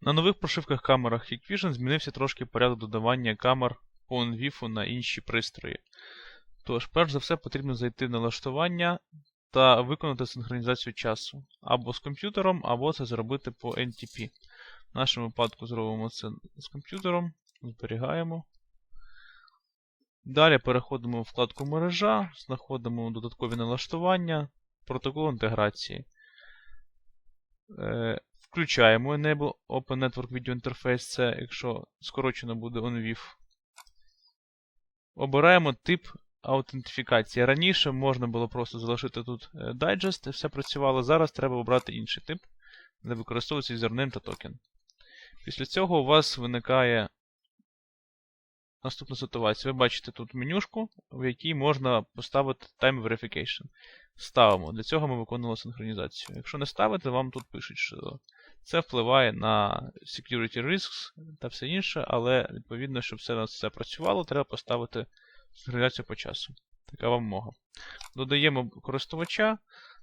На нових прошивках камерах Hikvision змінився трошки порядок додавання камер по NVIF на інші пристрої. Тож, перш за все, потрібно зайти в налаштування та виконати синхронізацію часу або з комп'ютером, або це зробити по NTP. В нашому випадку зробимо це з комп'ютером, зберігаємо. Далі переходимо в вкладку мережа, знаходимо додаткові налаштування, протокол інтеграції. Включаємо Enable Open Network Video Interface, це якщо скорочено буде OnVIF. Обираємо тип аутентифікації. Раніше можна було просто залишити тут е, Digest і все працювало. Зараз треба обрати інший тип, де використовується username та токен. Після цього у вас виникає наступна ситуація. Ви бачите тут менюшку, в якій можна поставити Time Verification. Ставимо. Для цього ми виконували синхронізацію. Якщо не ставите, вам тут пишуть, що це впливає на security risks та все інше, але відповідно, щоб все нас все працювало, треба поставити синхронізацію по часу. Така вам вимога. Додаємо користувача.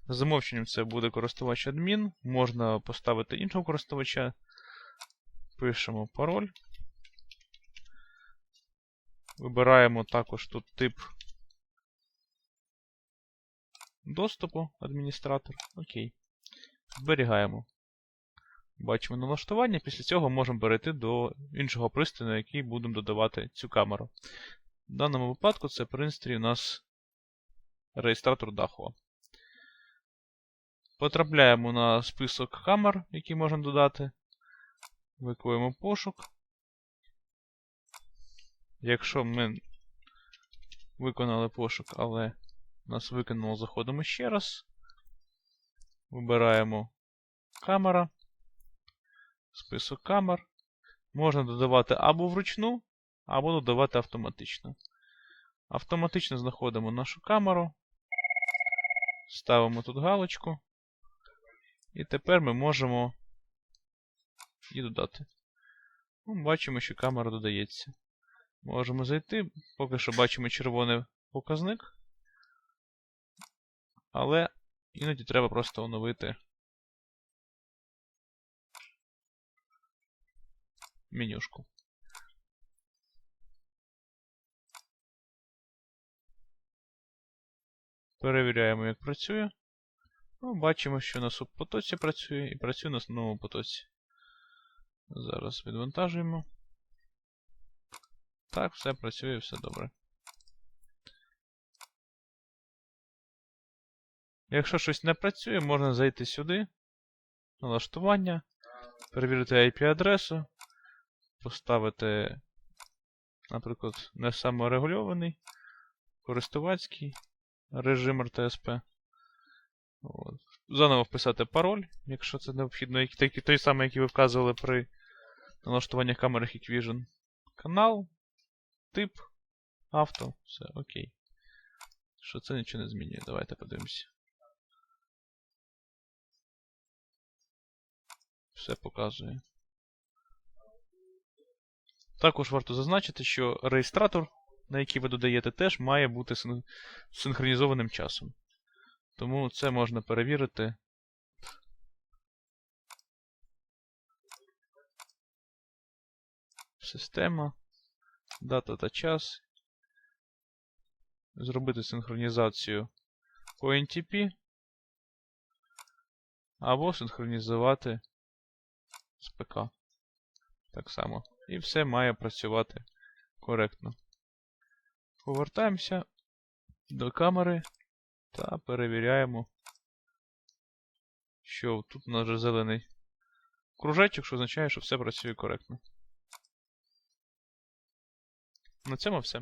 За замовченням це буде користувач адмін. Можна поставити іншого користувача. Пишемо пароль. Вибираємо також тут тип доступу адміністратор. Окей. Зберігаємо. Бачимо налаштування. Після цього можемо перейти до іншого пристрою, на який будемо додавати цю камеру. В даному випадку це пристрій у нас реєстратор Dahua. Потрапляємо на список камер, які можна додати. Виконуємо пошук. Якщо ми виконали пошук, але нас викинуло, заходимо ще раз. Вибираємо камера, список камер. Можна додавати або вручну, або додавати автоматично. Автоматично знаходимо нашу камеру. Ставимо тут галочку. І тепер ми можемо її додати. Ну, Бачимо, що камера додається. Можемо зайти. Поки що бачимо червоний показник. Але іноді треба просто оновити менюшку. Перевіряємо, як працює. Ну, Бачимо, що на субпотоці працює і працює на основному потоці. Зараз відвантажуємо. Так, все працює, все добре. Якщо щось не працює, можна зайти сюди, налаштування, перевірити IP-адресу, поставити, наприклад, не саморегульований, користувацький режим RTSP. От. Заново вписати пароль, якщо це необхідно, той самий, який ви вказували при налаштуванні камери Hikvision. Канал, тип, авто, все, окей. Що це нічого не змінює. Давайте подивимося. Все показує. Також варто зазначити, що реєстратор, на який ви додаєте, теж має бути синхронізованим часом. Тому це можна перевірити. Система, дата та час. Зробити синхронізацію по NTP. Або синхронізувати з ПК. Так само. І все має працювати коректно. Повертаємося до камери та перевіряємо, що тут у нас вже зелений кружечок, що означає, що все працює коректно. На цьому все.